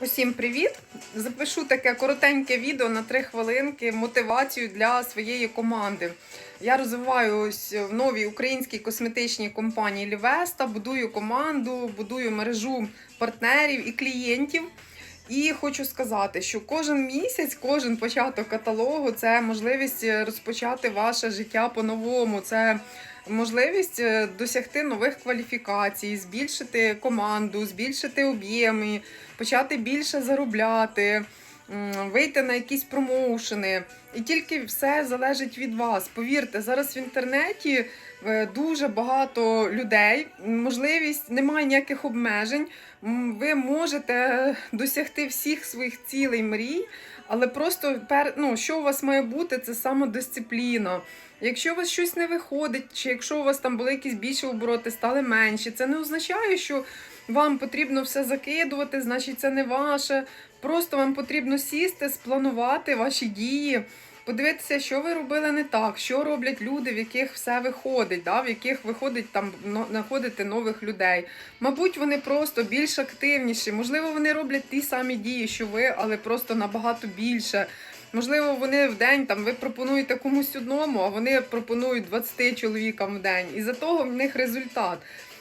Усім привіт! Запишу таке коротеньке відео на 3 хвилинки мотивацію для своєї команди. Я розвиваюсь в новій українській косметичній компанії Лівеста, будую команду, будую мережу партнерів і клієнтів. І хочу сказати, що кожен місяць, кожен початок каталогу це можливість розпочати ваше життя по-новому. Це можливість е, досягти нових кваліфікацій, збільшити команду, збільшити об'єми, почати більше заробляти, вийти на якісь промоушени. І тільки все залежить від вас. Повірте, зараз в інтернеті е, дуже багато людей, можливість, немає ніяких обмежень. Ви можете досягти всіх своїх цілей, мрій, але просто ну, що у вас має бути, це самодисципліна. Якщо у вас щось не виходить, чи якщо у вас там були якісь більші обороти, стали менші, це не означає, що вам потрібно все закидувати, значить це не ваше. Просто вам потрібно сісти, спланувати ваші дії, подивитися, що ви робили не так, що роблять люди, в яких все виходить, да, в яких виходить там знаходити нових людей. Мабуть, вони просто більш активніші. Можливо, вони роблять ті самі дії, що ви, але просто набагато більше. Можливо, вони в день там ви пропонуєте комусь одному, а вони пропонують 20 чоловікам в день. І за того в них результат.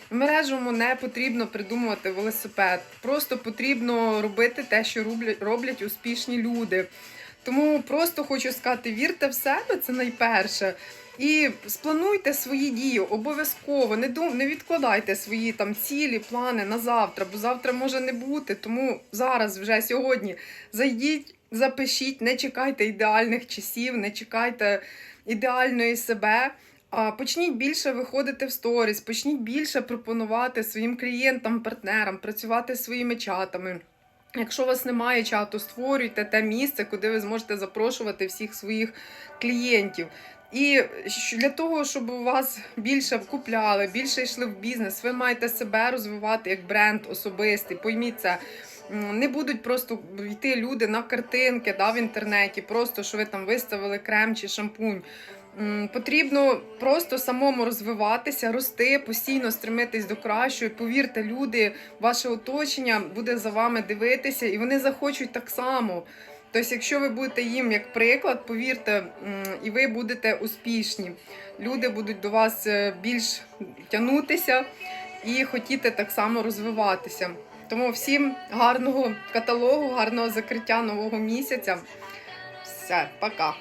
В мережому не потрібно придумувати велосипед. Просто потрібно робити те, що роблять, роблять успішні люди. Тому просто хочу сказати: вірте в себе, це найперше. І сплануйте свої дії обов'язково. Не дум, не відкладайте свої там цілі, плани на завтра, бо завтра може не бути. Тому зараз, вже сьогодні, зайдіть, запишіть, не чекайте ідеальних часів, не чекайте ідеальної себе. Почніть більше виходити в сторіс, почніть більше пропонувати своїм клієнтам, партнерам, працювати своїми чатами. Якщо у вас немає чату, створюйте те місце, куди ви зможете запрошувати всіх своїх клієнтів. І для того, щоб у вас більше купляли, більше йшли в бізнес, ви маєте себе розвивати як бренд особистий. Пойміть це. Не будуть просто йти люди на картинки да, в інтернеті, просто що ви там виставили крем чи шампунь. Потрібно просто самому розвиватися, рости, постійно стремитись до кращого. Повірте, люди, ваше оточення буде за вами дивитися, і вони захочуть так само. Тобто, якщо ви будете їм як приклад, повірте, і ви будете успішні. Люди будуть до вас е, більш тягнутися і хотіти так само розвиватися. Тому всім гарного каталогу, гарного закриття нового місяця. Все, пока.